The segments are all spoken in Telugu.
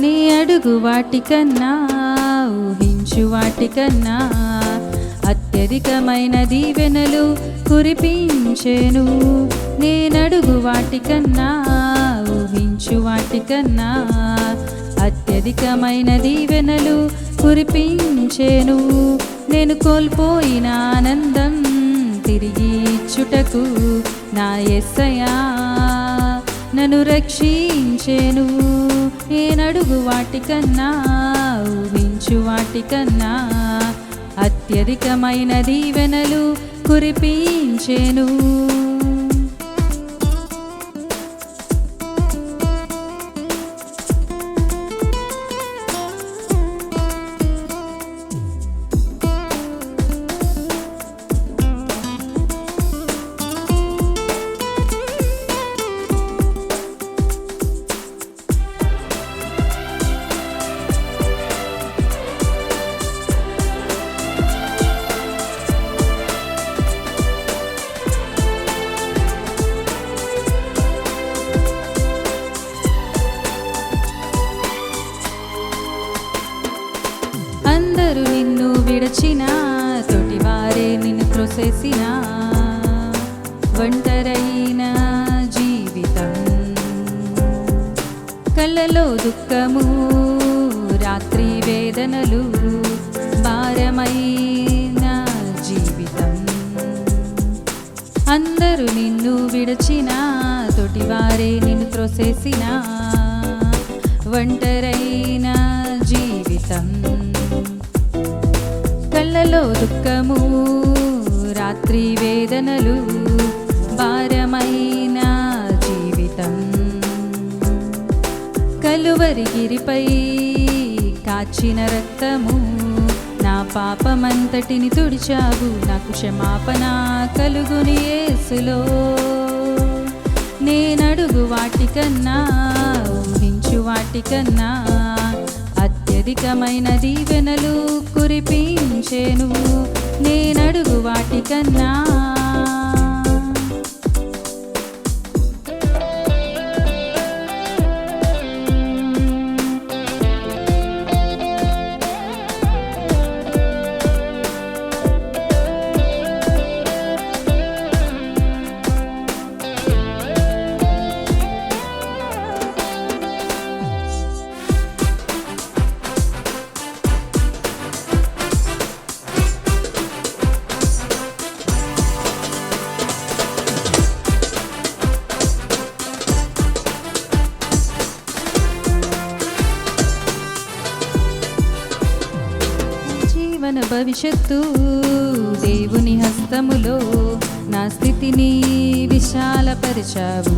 నీ అడుగు వాటికన్నా ఊహించు వాటికన్నా అత్యధికమైన దీవెనలు కురిపించేను. నేనడుగు వాటికన్నా ఊహించు వాటికన్నా అత్యధికమైన దీవెనలు కురిపించేను. నేను కోల్పోయిన ఆనందం తిరిగి ఇచ్చుటకు నా ఎస్సయా నన్ను రక్షించేను. నేనడుగు వాటికన్నా ఊహించు వాటికన్నా అత్యధికమైన దీవెనలు కురిపించేను. అందరూ నిన్ను విడచిన తోటివారే నిన్ను త్రోసేసిన ఒంటరైన జీవితం కళ్ళలో దుఃఖము రాత్రి వేదనలు భారమైన జీవితం. అందరూ నిన్ను విడచిన తోటివారే నిన్ను త్రోసేసిన ఒంటరైన జీవితం. కళ్ళలో దుఃఖము రాత్రి వేదనలు భారమైన జీవితం. కలువరి గిరిపై కాచిన రక్తము నా పాపమంతటిని తుడిచావు. నాకు క్షమాపణ కలుగుని యేసులో. నేనడుగు వాటికన్నా ఊహించు వాటికన్నా అత్యధికమైన దీవెనలు కురిపించేను. నేనడుగు వాటికన్నా భవిష్యత్తు దేవుని హస్తములో నా స్థితిని విశాలపరిచావు.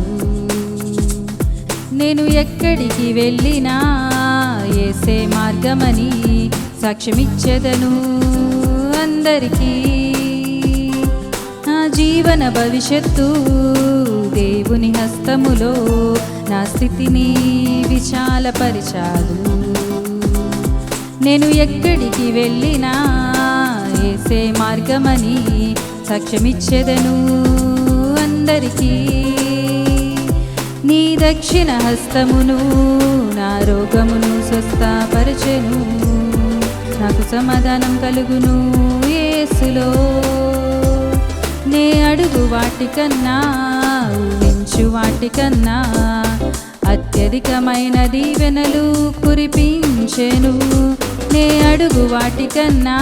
నేను ఎక్కడికి వెళ్ళినా ఏసే మార్గమని సాక్ష్యమిచ్చేదను అందరికీ. నా జీవన భవిష్యత్తు దేవుని హస్తములో నా స్థితిని విశాలపరిచావు. నేను ఎక్కడికి వెళ్ళినా ఏసే మార్గమని సాక్ష్యమిచ్చేదను అందరికీ. నీ దక్షిణ హస్తమును నా రోగమును స్వస్థపరచెను. నాకు సమాధానం కలుగును ఏసులో నే అడుగు వాటికన్నా ఊహించు వాటికన్నా అత్యధికమైన దీవెనలు కురిపించెను. నే అడుగు వాటికన్నా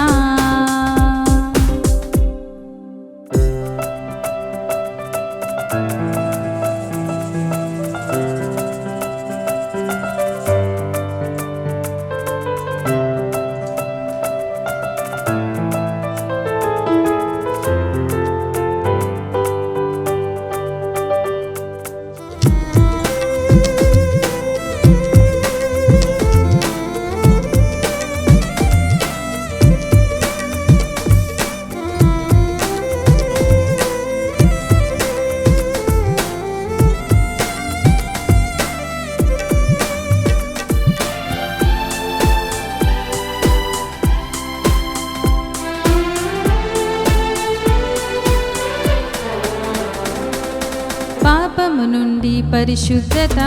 పాపము నుండి పరిశుద్ధత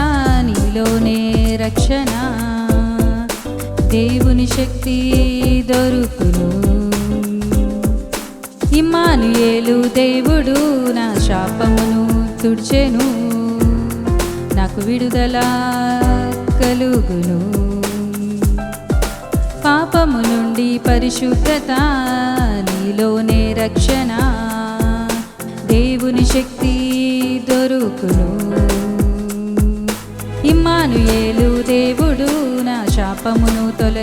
నీలోనే రక్షణ. దేవుని శక్తి దొరుకును. ఇమానుయేలు దేవుడు నా శాపమును తుడిచెను. నాకు విడుదల కలుగును. పాపము నుండి పరిశుద్ధత నీలోనే రక్షణ.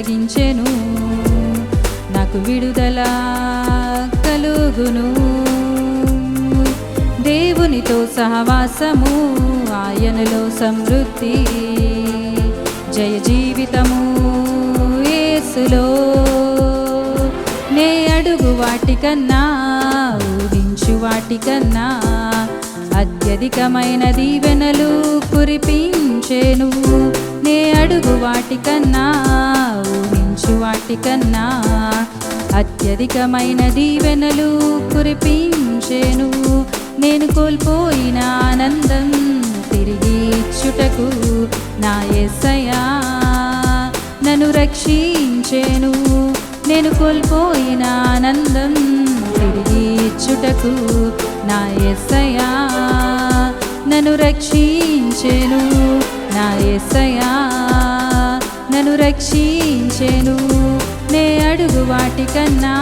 శాపమును నాకు విడుదల కలుగును. దేవునితో సహవాసము ఆయనలో సమృద్ధి. జయ జీవితము యేసులో. నే అడుగు వాటికన్నా ఊహించు వాటికన్నా అత్యధికమైన దీవెనలు కురిపించేను. నే అడుగు వాటికన్నా వాటికన్నా అత్యధికమైన దీవెనలు కురిపించేను. నేను కోల్పోయిన ఆనందం తిరిగి ఇచ్చుటకు నా ఎస్సయా నన్ను రక్షించేను. నేను కోల్పోయిన ఆనందం తిరిగి ఇచ్చుటకు నా ఎస్సయా నన్ను రక్షించెను. నా ఎస్సయా నన్ను రక్షించెను. నే అడుగు వాటికన్నా